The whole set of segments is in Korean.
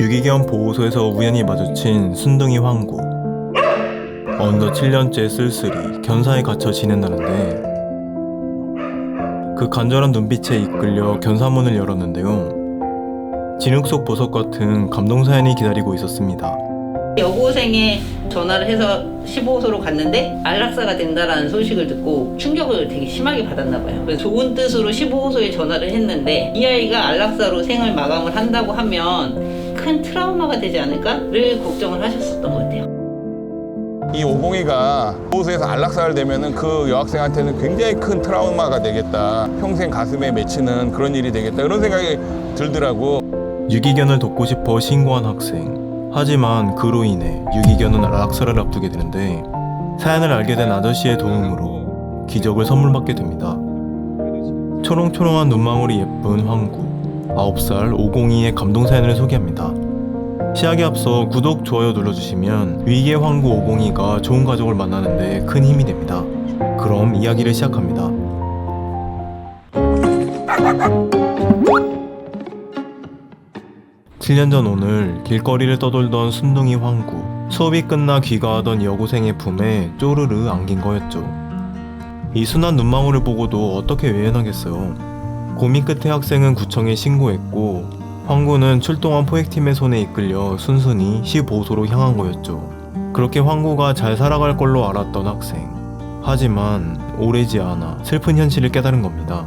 유기견 보호소에서 우연히 마주친 순둥이 황구. 어느덧 7년째 쓸쓸히 견사에 갇혀 지낸다는데 그 간절한 눈빛에 이끌려 견사문을 열었는데요. 진흙 속 보석 같은 감동 사연이 기다리고 있었습니다. 여고생에 전화를 해서 15호소로 갔는데 안락사가 된다라는 소식을 듣고 충격을 되게 심하게 받았나 봐요. 그래서 좋은 뜻으로 15호소에 전화를 했는데 이 아이가 안락사로 생을 마감을 한다고 하면 큰 트라우마가 되지 않을까를 걱정을 하셨었던 것 같아요. 이 오공이가 보호소에서 안락사를 되면은 그 여학생한테는 굉장히 큰 트라우마가 되겠다. 평생 가슴에 맺히는 그런 일이 되겠다. 이런 생각이 들더라고. 유기견을 돕고 싶어 신고한 학생. 하지만 그로 인해 유기견은 안락사를 앞두게 되는데 사연을 알게 된 아저씨의 도움으로 기적을 선물받게 됩니다. 초롱초롱한 눈망울이 예쁜 황구 9살 502의 감동 사연을 소개합니다. 시작에 앞서 구독, 좋아요 눌러주시면 위기의 황구 502가 좋은 가족을 만나는데 큰 힘이 됩니다. 그럼 이야기를 시작합니다. 칠년전 오늘 길거리를 떠돌던 순둥이 황구 수업이 끝나 귀가하던 여고생의 품에 쪼르르 안긴 거였죠. 이 순한 눈망울을 보고도 어떻게 외연하겠어요. 고민 끝에 학생은 구청에 신고했고 황구는 출동한 포획팀의 손에 이끌려 순순히 시보소로 향한 거였죠. 그렇게 황구가 잘 살아갈 걸로 알았던 학생. 하지만 오래지 않아 슬픈 현실을 깨달은 겁니다.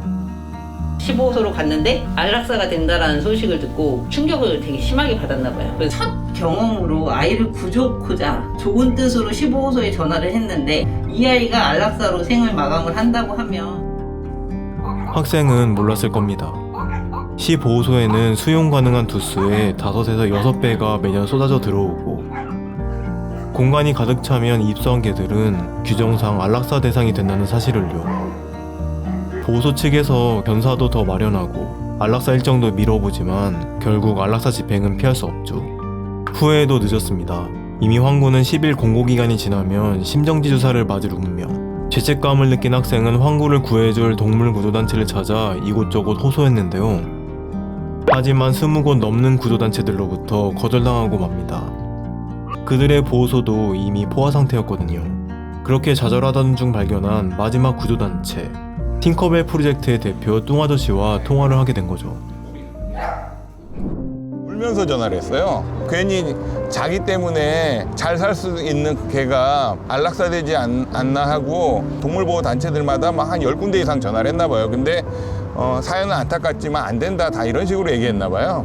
15호소로 갔는데 안락사가 된다라는 소식을 듣고 충격을 되게 심하게 받았나 봐요. 그래서 첫 경험으로 아이를 구조코자 좋은 뜻으로 15호소에 전화를 했는데 이 아이가 안락사로 생을 마감을 한다고 하면 학생은 몰랐을 겁니다. 시 보호소에는 수용 가능한 두수의 5에서 6배가 매년 쏟아져 들어오고 공간이 가득 차면 입소한 개들은 규정상 안락사 대상이 된다는 사실을요. 보호소 측에서 견사도 더 마련하고 안락사 일정도 미뤄보지만 결국 안락사 집행은 피할 수 없죠. 후회도 늦었습니다. 이미 황구는 10일 공고기간이 지나면 심정지 주사를 맞을 운명. 죄책감을 느낀 학생은 황구를 구해줄 동물구조단체를 찾아 이곳저곳 호소했는데요. 하지만 스무 곳 넘는 구조단체들로부터 거절당하고 맙니다. 그들의 보호소도 이미 포화 상태였거든요. 그렇게 좌절하던 중 발견한 마지막 구조단체 팅커벨 프로젝트의 대표 뚱아저씨와 통화를 하게 된 거죠. 울면서 전화를 했어요. 괜히 자기 때문에 잘 살 수 있는 개가 안락사 되지 않, 않나 하고 동물보호 단체들마다 막 한 열군데 이상 전화를 했나 봐요. 근데 어, 사연은 안타깝지만 안 된다. 다 이런 식으로 얘기했나 봐요.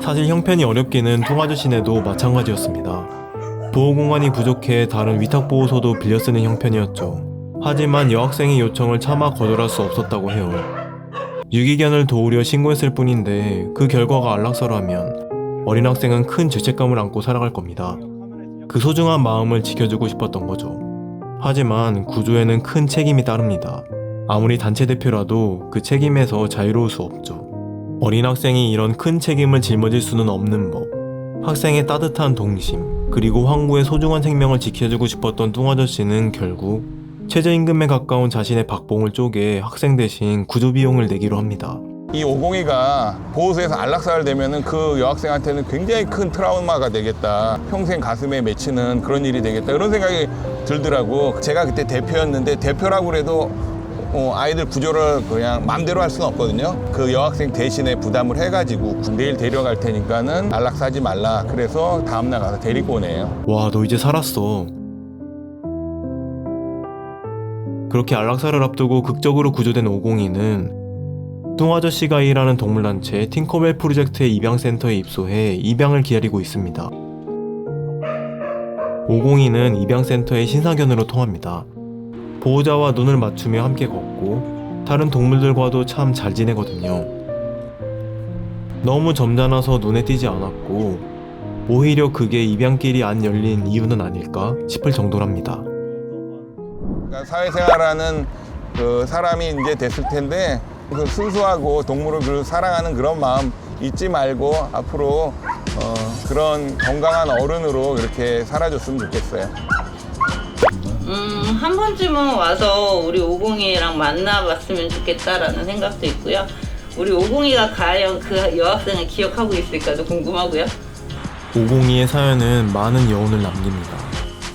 사실 형편이 어렵기는 통아저씨네도 마찬가지였습니다. 보호공간이 부족해 다른 위탁보호소도 빌려 쓰는 형편이었죠. 하지만 여학생의 요청을 차마 거절할 수 없었다고 해요. 유기견을 도우려 신고했을 뿐인데 그 결과가 안락사라면 어린 학생은 큰 죄책감을 안고 살아갈 겁니다. 그 소중한 마음을 지켜주고 싶었던 거죠. 하지만 구조에는 큰 책임이 따릅니다. 아무리 단체 대표라도 그 책임에서 자유로울 수 없죠. 어린 학생이 이런 큰 책임을 짊어질 수는 없는 법. 학생의 따뜻한 동심, 그리고 황구의 소중한 생명을 지켜주고 싶었던 뚱아저씨는 결국 최저임금에 가까운 자신의 박봉을 쪼개 학생 대신 구조 비용을 내기로 합니다. 이 오공이가 보호소에서 안락사를 되면은 그 여학생한테는 굉장히 큰 트라우마가 되겠다. 평생 가슴에 맺히는 그런 일이 되겠다. 이런 생각이 들더라고. 제가 그때 대표였는데 대표라고 그래도 어, 아이들 구조를 그냥 마음대로 할 수는 없거든요. 그 여학생 대신에 부담을 해가지고 내일 데려갈 테니까는 안락사하지 말라. 그래서 다음날 가서 데리고 오네요. 와, 너 이제 살았어. 그렇게 안락사를 앞두고 극적으로 구조된 오공이는 뚱아저씨가 일하는 동물단체 팅커벨 프로젝트의 입양센터에 입소해 입양을 기다리고 있습니다. 오공이는 입양센터의 신사견으로 통합니다. 보호자와 눈을 맞추며 함께 걷고 다른 동물들과도 참 잘 지내거든요. 너무 점잖아서 눈에 띄지 않았고 오히려 그게 입양길이 안 열린 이유는 아닐까 싶을 정도랍니다. 그러니까 사회생활하는 그 사람이 이제 됐을 텐데 그 순수하고 동물을 그 사랑하는 그런 마음 잊지 말고 앞으로 어, 그런 건강한 어른으로 이렇게 살아줬으면 좋겠어요. 음, 한 번쯤은 와서 우리 오공이랑 만나봤으면 좋겠다라는 생각도 있고요. 우리 오공이가 과연 그 여학생을 기억하고 있을까도 궁금하고요. 502의 사연은 많은 여운을 남깁니다.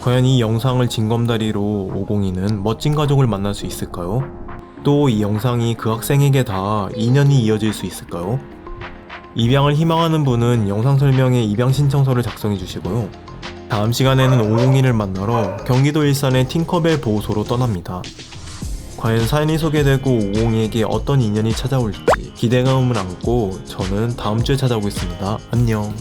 과연 이 영상을 징검다리로 502는 멋진 가족을 만날 수 있을까요? 또 이 영상이 그 학생에게 다 인연이 이어질 수 있을까요? 입양을 희망하는 분은 영상 설명에 입양 신청서를 작성해 주시고요. 다음 시간에는 502를 만나러 경기도 일산의 팅커벨 보호소로 떠납니다. 과연 사연이 소개되고 502에게 어떤 인연이 찾아올지 기대감을 안고 저는 다음 주에 찾아오겠습니다. 안녕.